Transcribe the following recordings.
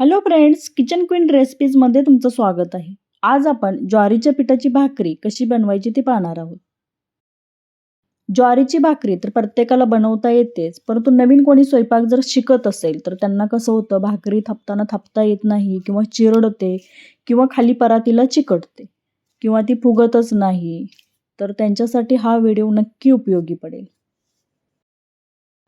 Hello friends kitchen queen रेसिपीजमध्ये तुमचं स्वागत आहे. आज आपण ज्वारीच्या पिठाची भाकरी कशी बनवायची ती पाहणार आहोत. ज्वारीची भाकरी तर प्रत्येकाला बनवता येतेच परंतु नवीन कोणी स्वयंपाक जर शिकत असेल तर त्यांना कसं होतं भाकरी थापताना थापता येत नाही किंवा चिरडते किंवा खाली परातीला चिकटते किंवा ती फुगतच नाही तर त्यांच्यासाठी हा व्हिडिओ नक्की उपयोगी पडेल.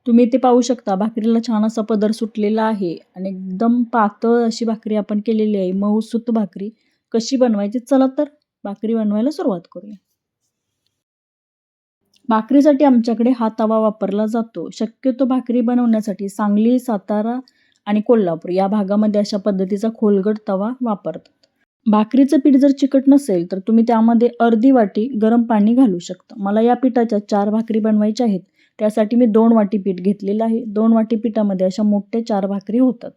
तुम्ही ते पाहू शकता. भाकरीला छान असा पदर सुटलेला आहे आणि एकदम पातळ अशी भाकरी आपण केलेली आहे. मऊसूत भाकरी. कशी बनवायची? चला तर भाकरी बनवायला सुरुवात करूया. भाकरीसाठी आमच्याकडे हा तवा वापरला जातो. शक्यतो भाकरी बनवण्यासाठी सांगली सातारा आणि कोल्हापूर या भागामध्ये अशा पद्धतीचा खोलगट तवा वापरतात. भाकरीचं पीठ जर चिकट नसेल तर तुम्ही त्यामध्ये अर्धी वाटी गरम पाणी घालू शकता. मला या पिठाच्या चार भाकरी बनवायच्या आहेत. त्यासाठी मी दोन वाटी पीठ घेतलेलं आहे. दोन वाटी पिठामध्ये अशा मोठ्या चार भाकरी होतात.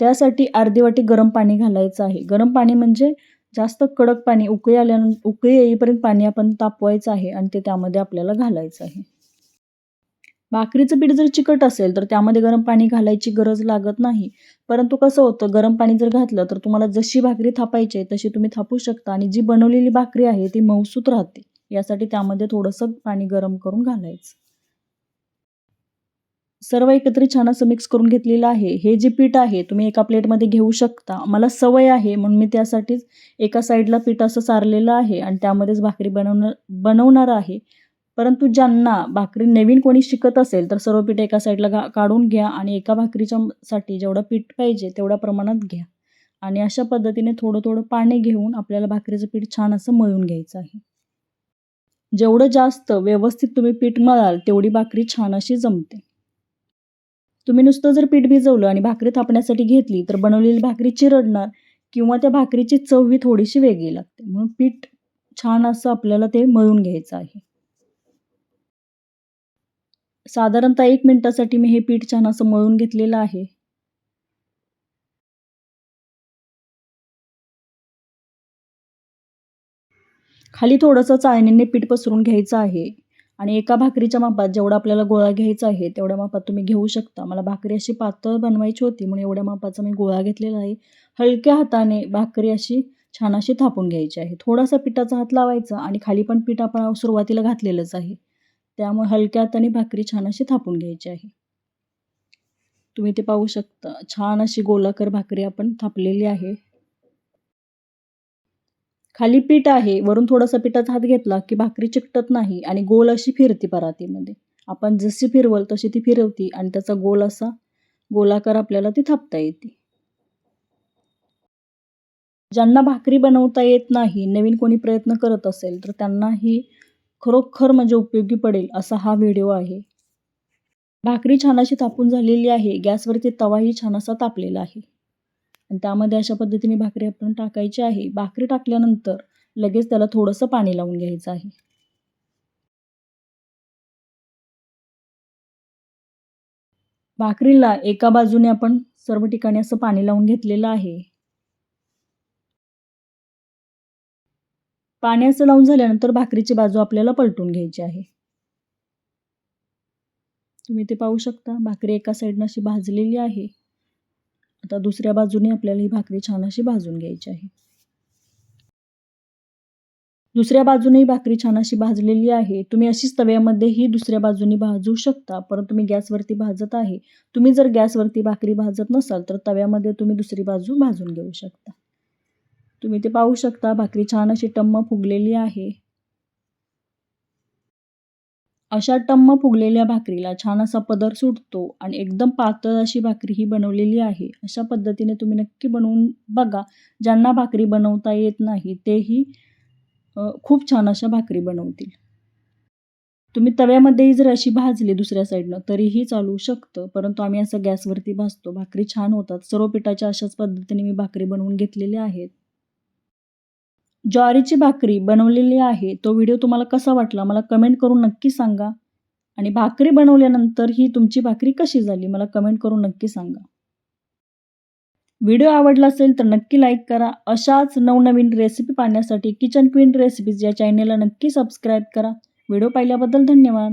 त्यासाठी अर्धी वाटी गरम पाणी घालायचं आहे. गरम पाणी म्हणजे जास्त कडक पाणी उकळी आल्यानंतर उकळी येईपर्यंत पाणी आपण तापवायचं आहे आणि ते त्यामध्ये आपल्याला घालायचं आहे. भाकरीचं पीठ जर चिकट असेल तर त्यामध्ये गरम पाणी घालायची गरज लागत नाही. परंतु कसं होतं? गरम पाणी जर घातलं तर तुम्हाला जशी भाकरी थापायची आहे तशी तुम्ही थापू शकता आणि जी बनवलेली भाकरी आहे ती मऊसूत राहते. यासाठी त्यामध्ये थोडंसं पाणी गरम करून घालायचं. सर्व एकत्रित छान असं मिक्स करून घेतलेलं आहे. हे जे पीठ आहे तुम्ही एका प्लेटमध्ये घेऊ शकता. मला सवय आहे म्हणून मी त्यासाठीच एका साईडला पीठ असं सारलेलं आहे आणि त्यामध्येच भाकरी बनवणार बनवणार आहे. परंतु ज्यांना भाकरी नवीन कोणी शिकत असेल तर सर्व पीठ एका साईडला घा काढून घ्या आणि एका भाकरीच्या साठी जेवढं पीठ पाहिजे तेवढ्या प्रमाणात घ्या. आणि अशा पद्धतीने थोडं थोडं पाणी घेऊन आपल्याला भाकरीचं पीठ छान असं मळून घ्यायचं आहे. जेवढं जास्त व्यवस्थित तुम्ही पीठ मळाल तेवढी भाकरी छान अशी जमते. तुम्ही नुसतं जर पीठ भिजवलं आणि भाकरी थापण्यासाठी घेतली तर बनवलेली भाकरी चिरडणार किंवा त्या भाकरीची चव ही थोडीशी वेगळी लागते. म्हणून पीठ छान असं आपल्याला ते मळून घ्यायचं आहे. साधारणतः एक मिनिटासाठी मी हे पीठ छान असं मळून घेतलेलं आहे. खाली थोडंसं चाळणीने पीठ पसरून घ्यायचं आहे. आणि एका भाकरीच्या मापात जेवढा आपल्याला गोळा घ्यायचा आहे तेवढ्या मापात तुम्ही घेऊ शकता. मला भाकरी अशी पातळ बनवायची होती म्हणून एवढ्या मापाचा मी गोळा घेतलेला आहे. हलक्या हाताने भाकरी अशी छान अशी थापून घ्यायची आहे. थोडासा पिठाचा हात लावायचा आणि खाली पण पीठ आपण सुरुवातीला घातलेलंच आहे. त्यामुळे हलक्या हाताने भाकरी छान अशी थापून घ्यायची आहे. तुम्ही ते पाहू शकता. छान अशी गोलाकर भाकरी आपण थापलेली आहे. खाली पीठ आहे वरून थोडासा पिठाचा हात घेतला की भाकरी चिकटत नाही आणि गोल अशी फिरती परातीमध्ये. आपण जशी फिरवल तशी ती फिरवती आणि त्याचा गोल असा गोलाकार आपल्याला ती थापता येते. ज्यांना भाकरी बनवता येत नाही नवीन कोणी प्रयत्न करत असेल तर त्यांना ही खरोखर म्हणजे उपयोगी पडेल असा हा व्हिडिओ आहे. भाकरी छान अशी तापून झालेली आहे गॅसवरती तवाही छान असा तापलेला आहे. आणि त्यामध्ये अशा पद्धतीने भाकरी आपण टाकायची आहे. भाकरी टाकल्यानंतर लगेच त्याला थोडंसं पाणी लावून घ्यायचं आहे. भाकरीला एका बाजूने आपण सर्व ठिकाणी असं पाणी लावून घेतलेलं आहे. पाणी असं लावून झाल्यानंतर भाकरीची बाजू आपल्याला पलटून घ्यायची आहे. तुम्ही ते पाहू शकता. भाकरी एका साईडनं अशी भाजलेली आहे. आता दुसऱ्या बाजूने आपल्याला ही भाकरी छान अशी भाजून घ्यायची आहे. दुसऱ्या बाजूने ही भाकरी छान अशी भाजलेली आहे. तुम्ही अशीच तव्यामध्ये ही दुसऱ्या बाजूने भाजू शकता परंतु मी गॅसवरती भाजत आहे. तुम्ही जर गॅसवरती भाकरी भाजत नसाल तर तव्यामध्ये तुम्ही दुसरी बाजू भाजून घेऊ शकता. तुम्ही ते पाहू शकता भाकरी छान अशी टम्म फुगलेली आहे. अशा टम्म फुगलेल्या भाकरीला छान असा पदर सुटतो आणि एकदम पातळ अशी भाकरी ही बनवलेली आहे. अशा पद्धतीने तुम्ही नक्की बनवून बघा. ज्यांना भाकरी बनवता येत नाही तेही खूप छान अशा भाकरी बनवतील. तुम्ही तव्यामध्येही जर अशी भाजली दुसऱ्या साईडनं तरीही चालू शकतं. परंतु आम्ही असं गॅसवरती भाजतो. भाकरी छान होतात. सर्व पिठाच्या अशाच पद्धतीने मी भाकरी बनवून घेतलेल्या आहेत. ज्वारीची भाकरी बनवलेली आहे. तो व्हिडिओ तुम्हाला कसा वाटला? मला कमेंट करून नक्की सांगा. आणि भाकरी बनवल्यानंतर ही तुमची भाकरी कशी झाली? मला कमेंट करून नक्की सांगा. व्हिडिओ आवडला असेल तर नक्की लाईक करा. अशाच नवनवीन रेसिपी पाहण्यासाठी किचन क्वीन रेसिपीज या चॅनेलला नक्की सबस्क्राईब करा. व्हिडिओ पाहिल्याबद्दल धन्यवाद.